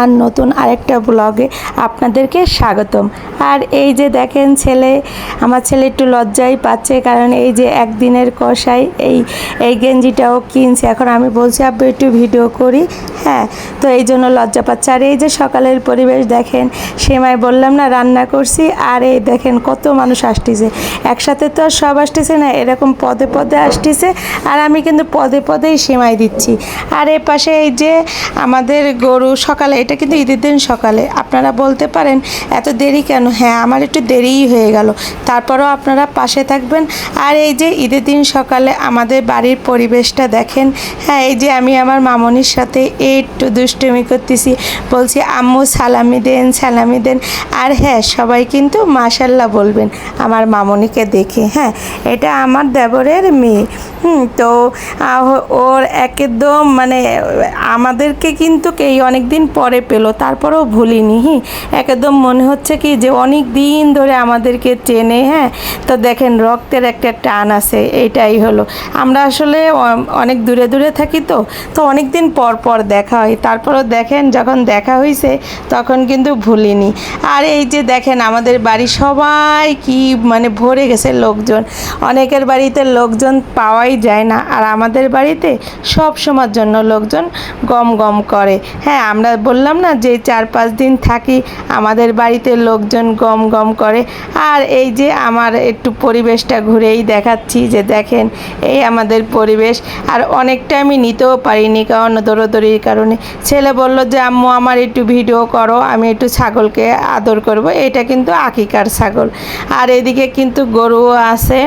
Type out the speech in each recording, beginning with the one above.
আর নতুন আরেকটা ব্লগে আপনাদেরকে স্বাগতম। আর এই যে দেখেন ছেলে, আমার ছেলে একটু লজ্জাই পাচ্ছে কারণ এই যে একদিনের কষাই এই এই গেঞ্জিটাও কিনছে। এখন আমি বলছি, আব্বু, একটু ভিডিও করি। হ্যাঁ তো এই জন্য লজ্জা পাচ্ছে। আর এই যে সকালের পরিবেশ দেখেন, সেমাই বললাম না, রান্না করছি। আর এই দেখেন কত মানুষ আসতেছে। একসাথে তো আর সব আসতেছে না, এরকম পদে পদে আসতেছে। আর আমি কিন্তু পদে পদেই সেমাই দিচ্ছি। আর এ পাশে এই যে আমাদের গরু সকালে এটা কিন্তু ঈদের দিন সকালে। আপনারা বলতে পারেন, এত দেরি কেন? হ্যাঁ আমার একটু দেরিই হয়ে গেল। তারপরেও আপনারা পাশে থাকবেন। আর এই যে ঈদের দিন সকালে আমাদের বাড়ির পরিবেশটা দেখেন। হ্যাঁ এই যে আমি আমার মামনির সাথে একটু দুষ্টুমি করতেছি। বলছি, আম্মু, সালামি দেন সালামি দেন। আর হ্যাঁ সবাই কিন্তু মাশাল্লাহ বলবেন আমার মামনিকে দেখে। হ্যাঁ এটা আমার দেবরের মেয়ে। হুম, তো ওর একদম মানে আমাদেরকে কিন্তু এই অনেক দিন পরে পেল, তারপরেও ভুলিনি। হি, একদম মনে হচ্ছে কি যে অনেক দিন ধরে আমাদেরকে চেনে হ্যাঁ? তো দেখেন রক্তের একটা টান আছে এইটাই হলো। আমরা আসলে অনেক দূরে দূরে থাকি তো তো অনেক দিন পর পর দেখা হয়। তারপরেও দেখেন যখন দেখা হয়েছে তখন কিন্তু ভুলিনি। আর এই যে দেখেন আমাদের বাড়ি সবাই কি মানে ভরে গেছে লোকজন। অনেকের বাড়িতে লোকজন পাওয়াই যায় না, আর আমাদের বাড়িতে সব সময়ের জন্য লোকজন গম গম করে। হ্যাঁ আমরা বললাম না যে চার পাঁচ দিন থাকি, আমাদের বাড়িতে লোকজন গম গম করে। আর এই যে আমার একটু পরিবেশটা ঘুরেই দেখাচ্ছি যে দেখেন, এই আমাদের পরিবেশ। আর অনেকটা আমি নিতেও পারিনি কারণ দৌড়োদৌড়ির কারণে। ছেলে বলল যে, আম্মু, আমার একটু ভিডিও করো, আমি একটু ছাগলকে আদর করব। এটা কিন্তু আকিকার ছাগল। আর এদিকে কিন্তু গরুও আছে,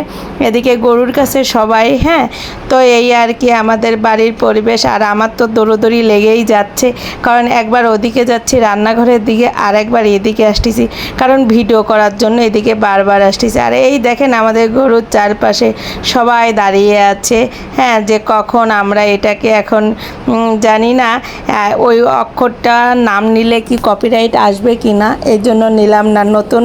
এদিকে গরুর কাছে সবাই হ্যাঁ? তো এই আর কি আমাদের বাড়ির পরিবেশ। আর আমার তো দৌড়োদৌড়ি লেগেই যাচ্ছে। কারণ একবার ওদিকে যাচ্ছি রান্নাঘরের দিকে আর একবার এদিকে আসতেছি। কারণ ভিডিও করার জন্য এদিকে বারবার আসতেছি। আর এই দেখেন আমাদের গরুর চারপাশে সবাই দাঁড়িয়ে আছে। হ্যাঁ যে কখন আমরা এটাকে এখন জানি না ওই অক্ষরটা নাম নিলে কি কপিরাইট আসবে কি না? এই জন্য নিলাম না। নতুন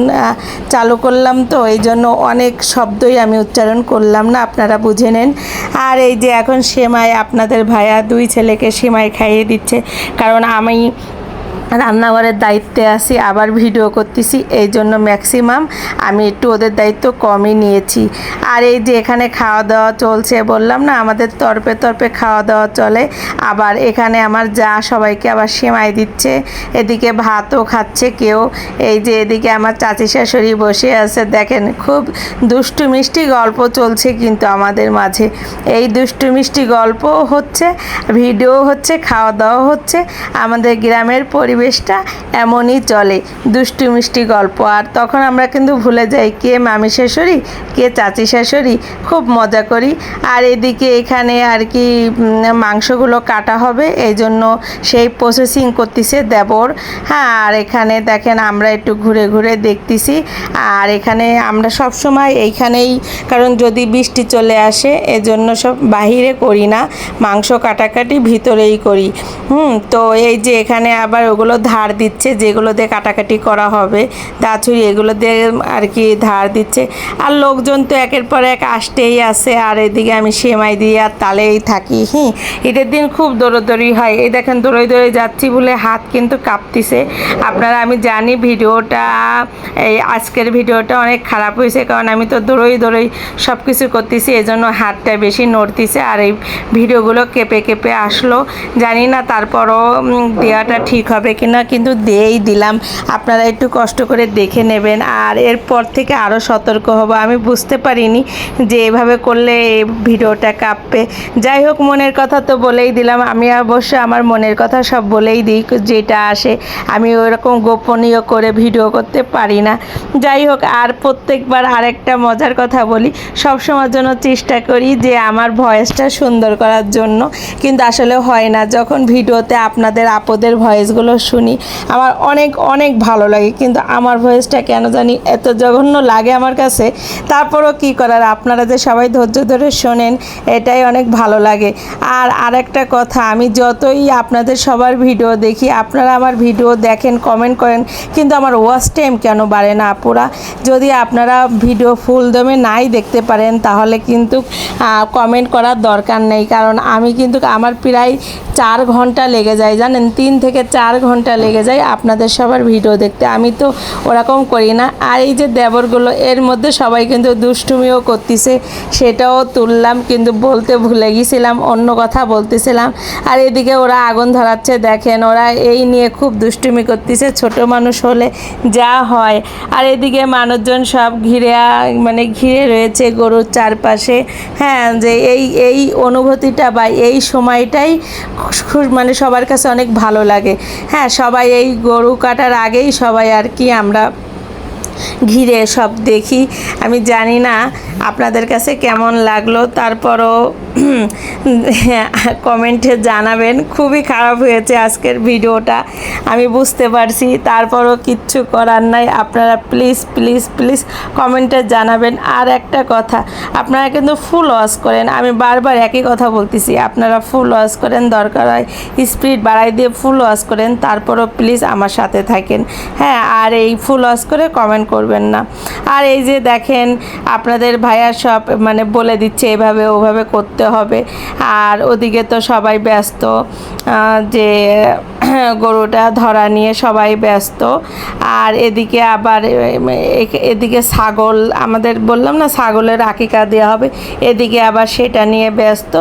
চালু করলাম তো, এই জন্য অনেক শব্দই আমি উচ্চারণ করলাম না, আপনারা বুঝে নেন। আর এই যে এখন সেমাই, আপনাদের ভাইয়া দুই ছেলেকে সেমাই খাইয়ে দিচ্ছে। কারণ আমি রান্নাঘরের দায়িত্বে আছি, আবার ভিডিও করতেছি, এই জন্য ম্যাক্সিমাম আমি একটু ওদের দায়িত্ব কমই নিয়েছি। আর এই যে এখানে খাওয়া দাওয়া চলছে বললাম না, আমাদের তরপে তরপে খাওয়া দাওয়া চলে। আবার এখানে আমার যা সবাইকে আবার সেমাই দিচ্ছে, এদিকে ভাতও খাচ্ছে কেউ। এই যে এদিকে আমার চাচি শাশুড়ি বসে আছে, দেখেন খুব দুষ্টু মিষ্টি গল্প চলছে কিন্তু আমাদের মাঝে। এই দুষ্টু মিষ্টি গল্প হচ্ছে, ভিডিও হচ্ছে, খাওয়া দাওয়া হচ্ছে। আমাদের গ্রামের পরিবেশটা এমনই চলে। দুষ্টু মিষ্টি গল্প। আর তখন আমরা কিন্তু ভুলে যাই কে মামি শাশুড়ি, কে চাচি শাশুড়ি, খুব মজা করি। আর এদিকে এখানে আর কি মাংসগুলো কাটা হবে। এই জন্য সেই প্রসেসিং করতেছে দেবর। হ্যাঁ আর এখানে দেখেন আমরা একটু ঘুরে ঘুরে দেখতেছি। আর এখানে আমরা সব সময় এইখানেই, কারণ যদি বৃষ্টি চলে আসে, এজন্য সব বাহিরে করি না। মাংস কাটাকাটি ভিতরেই করি। হুম, তো এই যে এখানে আবার ওগুলো ধার দিচ্ছে, যেগুলো দিয়ে কাটাকাটি করা হবে, দাছুরি এগুলো দিয়ে আর কি ধার দিচ্ছে। আর লোকজন তো একের পর এক আসতেই আসে, আর এদিকে আমি সেমাই দিয়ে আর তালেই থাকি, হুম। ঈদের দিন খুব দৌড়োদৌড়ি হয়। এই দেখেন দৌড়ে দৌড়ে যাচ্ছি বলে হাত কিন্তু কাঁপতিছে। আপনারা, আমি জানি ভিডিওটা, এই আজকের ভিডিওটা অনেক খারাপ হয়েছে, কারণ আমি তো দৌড়ই দৌড়ই সব কিছু করতেছি এই জন্য হাতটা বেশি নড়তিছে, আর এই ভিডিওগুলো কেঁপে কেঁপে আসলো। জানি না তারপরও দেওয়াটা ঠিক হবে কিনা কিন্তু দিয়েই দিলাম। আপনারা একটু কষ্ট করে দেখে নেবেন। আর এরপর থেকে আরও সতর্ক হব। আমি বুঝতে পারিনি যে এভাবে করলে এই ভিডিওটা কাঁপবে। যাই হোক, মনের কথা তো বলেই দিলাম। আমি অবশ্য আমার মনের কথা সব বলেই দিই, যেটা আসে। আমি ওরকম গোপনীয় করে ভিডিও করতে পারি না। যাই হোক, আর প্রত্যেকবার আরেকটা মজার কথা বলি। সব সময়ের জন্য চেষ্টা করি যে আমার ভয়েসটা সুন্দর করার জন্য। কিন্তু আসলে হয় না। যখন ভিডিওতে আপনাদের, আপদের ভয়েসগুলো শুনি। আমার অনেক অনেক ভালো লাগে, কিন্তু আমার ভয়েসটা কেন জানি এত জঘন্য লাগে আমার কাছে। তারপরও কি করার? আপনারা যে সবাই ধৈর্য ধরে শোনেন, এটাই অনেক ভালো লাগে। আর আরেকটা কথা, আমি যতই আপনাদের সবার ভিডিও দেখি, আপনারা আমার ভিডিও দেখেন কমেন্ট করেন, কিন্তু আমার ওয়াচ টাইম কেন বাড়ে না আপুরা? যদি আপনারা ভিডিও ফুল দমে নাই দেখতে পারেন, তাহলে কিন্তু কমেন্ট করার দরকার নেই। কারণ আমি কিন্তু আমার প্রায় চার ঘণ্টা লেগে যায়, জানেন? তিন থেকে চার ঘণ্টা লেগে যায় আপনাদের সবার ভিডিও দেখতে। আমি তো ওরকম করি না। আর এই যে দেবরগুলো, এর মধ্যে সবাই কিন্তু দুষ্টুমিও করতেছে, সেটাও তুললাম, কিন্তু বলতে ভুলে গেছিলাম, অন্য কথা বলতেছিলাম। আর এদিকে ওরা আগুন ধরাচ্ছে, দেখেন, ওরা এই নিয়ে খুব দুষ্টুমি করতেছে, ছোট মানুষ হলে যা হয়। আর এদিকে মানুষজন সব ঘিরে মানে ঘিরে রয়েছে গরুর চারপাশে। হ্যাঁ যে এই এই অনুভূতিটা বা এই সময়টাই মানে সবার কাছে অনেক ভালো লাগে। হ্যাঁ সবাই এই গরু কাটার আগেই সবাই আর কি আমরা ঘিরে সব দেখি। আমি জানি না আপনাদের কাছে কেমন লাগল, তারপরও কমেন্টে জানাবেন। খুবই খারাপ হয়েছে আজকের ভিডিওটা। আমি বুঝতে পারছি, তারপরও কিচ্ছু করার নাই। আপনারা প্লিজ প্লিজ প্লিজ কমেন্টে জানাবেন। আর একটা কথা, আপনারা কিন্তু ফুল ওয়াশ করেন। আমি বারবার একই কথা বলতেছি, আপনারা ফুল ওয়াশ করেন, দরকার হয় স্পিড বাড়াই দিয়ে ফুল ওয়াশ করেন, তারপরও প্লিজ আমার সাথে থাকেন। হ্যাঁ আর এই ফুল ওয়াশ করে কমেন্ট করবেন না। আর এই যে দেখেন, আপনাদের ভাইয়া সব মানে বলে দিচ্ছে এভাবে, ওভাবে করতে হবে। আর ওদিকে তো সবাই ব্যস্ত যে গরুটা ধরা নিয়ে সবাই ব্যস্ত। আর এদিকে আবার এদিকে ছাগল, আমাদের বললাম না ছাগলের আকিকা দেওয়া হবে, এদিকে আবার সেটা নিয়ে ব্যস্ত।